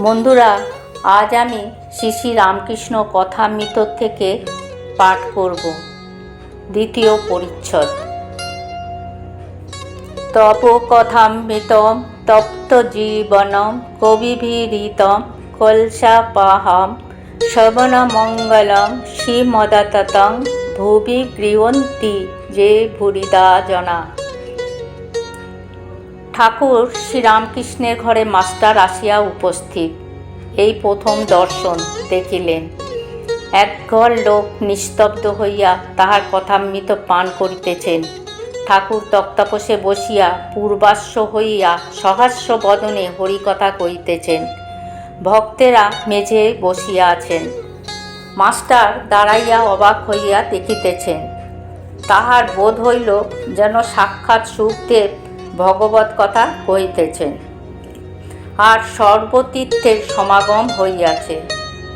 বন্ধুরা, আজ আমি শ্রী শ্রী রামকৃষ্ণ কথামৃত থেকে পাঠ করব। দ্বিতীয় পরিচ্ছদ। তপ কথামৃতম তপ্ত জীবনম কবিভিরিতম কলসাপাহম শ্রবণমঙ্গলম শ্রীমদততং ভুবি গৃহন্তি যে ভুরিদা জনা ঠাকুর শ্রীরামকৃষ্ণের ঘরে মাস্টার আসিয়া উপস্থিত। এই প্রথম দর্শন দেখিলেন। একঘর লোক নিস্তব্ধ হইয়া তাহার কথামৃত পান করিতেছেন। ঠাকুর তক্তাপোষে বসিয়া পূর্বাস্য হইয়া সহাস্য বদনে হরিকথা কহিতেছেন, ভক্তেরা মেঝে বসিয়া আছেন। মাস্টার দাঁড়াইয়া অবাক হইয়া দেখিতেছেন। তাহার বোধ হইল যেন সাক্ষাৎ সুখদেব ভগবত কথা কহিতেছেন আর সর্বতীর্থের সমাগম হইয়াছে,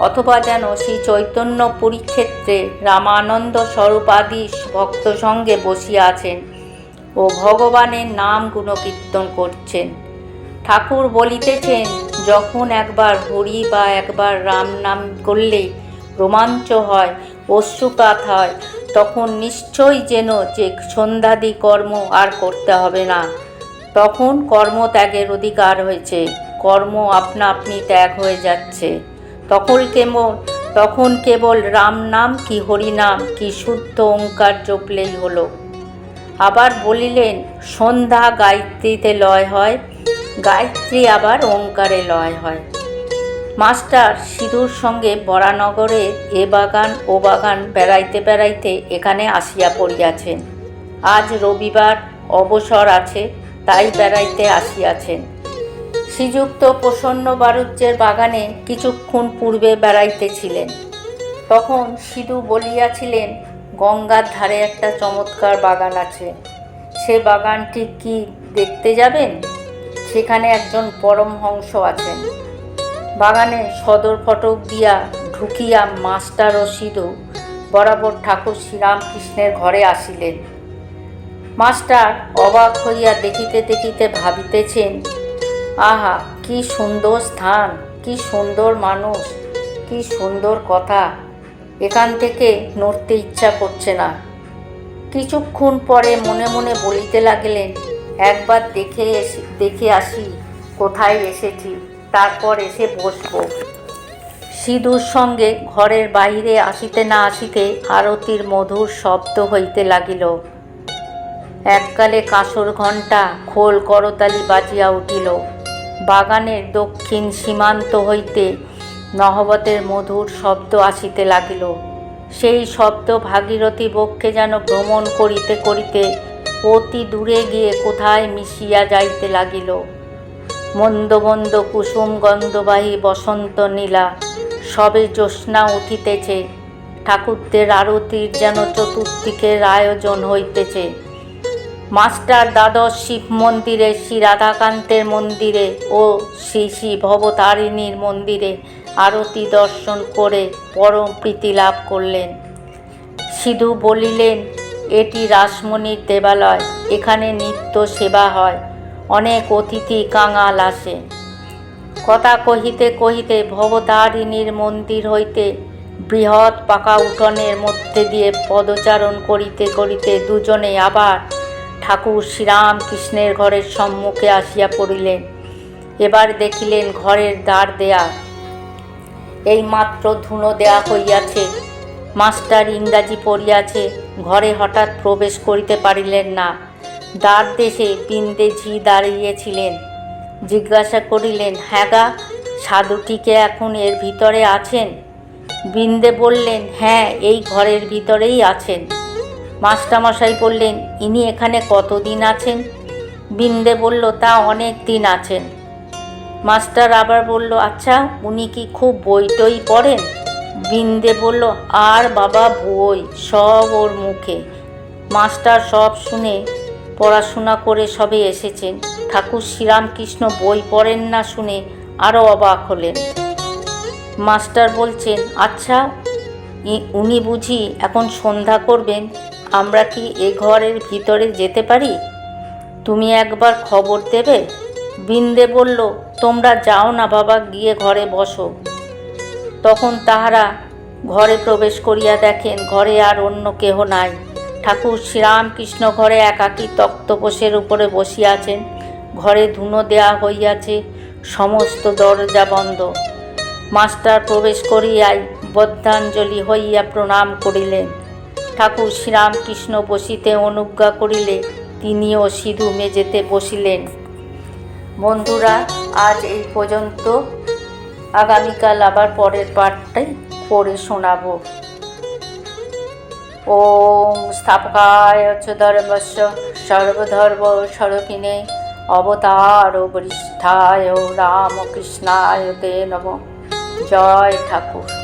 অথবা যেন শ্রী চৈতন্য পুরীক্ষেত্রে রামানন্দ স্বরূপাদি ভক্ত সঙ্গে বসিয়া আছেন ও ভগবানের নাম গুণকীর্তন করছেন। ঠাকুর বলিতেছেন, যখন একবার হরি বা একবার রাম নাম করলে রোমাঞ্চ হয়, অশ্রুপাত হয়, তখন নিশ্চয়ই যেন যে সন্ধ্যাদি কর্ম আর করতে হবে না। তখন কর্মত্যাগের অধিকার হয়েছে, কর্ম আপনা আপনি ত্যাগ হয়ে যাচ্ছে। তখন কেমন, তখন কেবল রাম নাম কি হরি নাম কি শুদ্ধ ওঙ্কার জপলেই হলো। আবার বলিলেন, সন্ধ্যা গায়ত্রীতে লয় হয়, গায়ত্রী আবার ওঙ্কারে লয় হয়। মাস্টার সিঁদুর সঙ্গে বরানগরে এ বাগান ও বাগান বেড়াইতে বেড়াইতে এখানে আসিয়া পড়িয়াছেন। আজ রবিবার, অবসর আছে তাই বেড়াইতে আসিয়াছেন। শ্রীযুক্ত প্রসন্ন বারুজ্যের বাগানে কিছুক্ষণ পূর্বে বেড়াইতেছিলেন। তখন সিধু বলিয়াছিলেন, গঙ্গার ধারে একটা চমৎকার বাগান আছে। সে বাগানটি কি দেখতে যাবেন? সেখানে একজন পরমহংস আছেন। বাগানে সদর ফটক দিয়া ঢুকিয়া মাস্টার ও সিধু বরাবর ঠাকুর শ্রীরামকৃষ্ণের ঘরে আসিলেন। মাস্টার অবাক হইয়া দেখিতে দেখিতে ভাবিতেছেন, আহা, কি সুন্দর স্থান, কি সুন্দর মানুষ, কি সুন্দর কথা। এখান থেকে নড়তে ইচ্ছা করছে না। কিছুক্ষণ পরে মনে মনে বলিতে লাগলেন, একবার দেখে এসে, দেখে আসি, কোথায় এসেছি, তারপর এসে বসব। সিঁদুর সঙ্গে ঘরের বাইরে আসিতে না আসিতে আরতির মধুর শব্দ হইতে লাগিল। এককালে কাসর ঘণ্টা খোল করতালি বাজিয়া উঠিল। বাগানের দক্ষিণ সীমান্ত হইতে নহবতের মধুর শব্দ আসিতে লাগিল। সেই শব্দ ভাগীরথী বক্ষে যেন ভ্রমণ করিতে করিতে অতি দূরে গিয়ে কোথায় মিশিয়া যাইতে লাগিল। মন্দ মন্দ কুসুম গন্ধবাহী বসন্ত নীলা, সবে জ্যোৎস্না উঠিতেছে। ঠাকুরদের আরতির যেন চতুর্দিকের আয়োজন হইতেছে। মাস্টার দ্বাদশ শিব মন্দিরে, শ্রী রাধাকান্তের মন্দিরে ও শ্রী শ্রী ভবতারিণীর মন্দিরে আরতি দর্শন করে পরম প্রীতি লাভ করলেন। সিধু বলিলেন, এটি রাসমণির দেবালয়, এখানে নিত্য সেবা হয়, অনেক অতিথি কাঙাল আসে কথা কহিতে কহিতে ভবতারিণীর মন্দির হইতে বৃহৎ পাকা উঠোনের মধ্যে দিয়ে পদচারণ করিতে করিতে দুজনে আবার ঠাকুর শ্রীরামকৃষ্ণের ঘরের সম্মুখে আসিয়া পড়িলেন। এবার দেখিলেন ঘরের দ্বার দেয়া। এই মাত্র ধুনো দেয়া হইয়াছে। মাস্টার ইংরাজি পড়িয়াছে, ঘরে হঠাৎ প্রবেশ করিতে পারিলেন না। দ্বার দেশে বিন্দে ঝি দাঁড়িয়েছিলেন। জিজ্ঞাসা করিলেন হ্যাঁ গা সাধুটিকে এখন এর ভিতরে আছেন? বিন্দে বললেন হ্যাঁ এই ঘরের ভিতরেই আছেন। মাস্টারমশাই বললেন, ইনি এখানে কতদিন আছেন? বিন্দে বলল, তা অনেক দিন আছেন। মাস্টার আবার বলল আচ্ছা উনি কি খুব বই টই পড়েন? বিন্দে বলল, আর বাবা বই, সব ওর মুখে। মাস্টার সব শুনে পড়াশোনা করে সবে এসেছেন। ঠাকুর শ্রীরামকৃষ্ণ বই পড়েন না শুনে আরও অবাক হলেন। মাস্টার বলছেন আচ্ছা উনি বুঝি এখন সন্ধ্যা করবেন? আমরা কি এ ঘরের ভিতরে যেতে পারি? তুমি একবার খবর দেবে? বিন্দে বলল, তোমরা যাও না বাবা, গিয়ে ঘরে বসো। তখন তাহারা ঘরে প্রবেশ করিয়া দেখেন, ঘরে আর অন্য কেহ নাই। ঠাকুর শ্রীরামকৃষ্ণ ঘরে একাকী তক্তপোষের উপরে বসিয়াছেন। ঘরে ধুনো দেয়া হইয়াছে, সমস্ত দরজা বন্ধ। মাস্টার প্রবেশ করিয়াই বদ্ধাঞ্জলি হইয়া প্রণাম করিলেন। ঠাকুর শ্রীরামকৃষ্ণ বসিতে অনুজ্ঞা করিলে তিনিও সিধু মেজেতে বসিলেন। বন্ধুরা, আজ এই পর্যন্ত। আগামীকাল আবার পরের পাঠটাই পড়ে শোনাবো। ওম স্থাপকায় ধর্মস্য সর্বধর্ম সরকিনে অবতার বরিষ্ঠায় রামকৃষ্ণায় তে নম। জয় ঠাকুর।